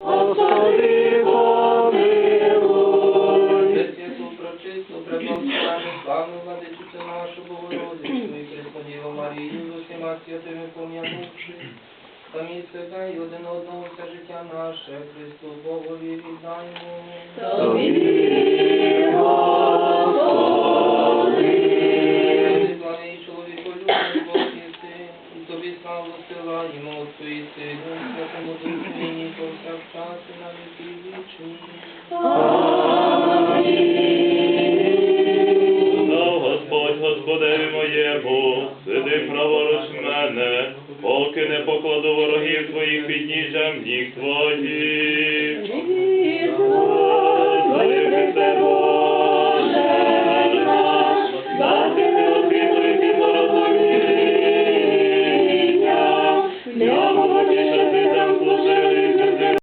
Господи, помилуй. Пресвяту, прочисту, преблагословенну, славну владичицю нашу і самі себе і один одного все життя наше, Христу Богові віддаймо. Тобі, і і тобі славу силаємо Отцю і Сину, Святому Духу, і повсякчас, і на віки вічні. Сказав Господь Господеві моєму, сиди праворуч мене, поки не покладу ворогів твоїх під ніжжям ніг твоїх.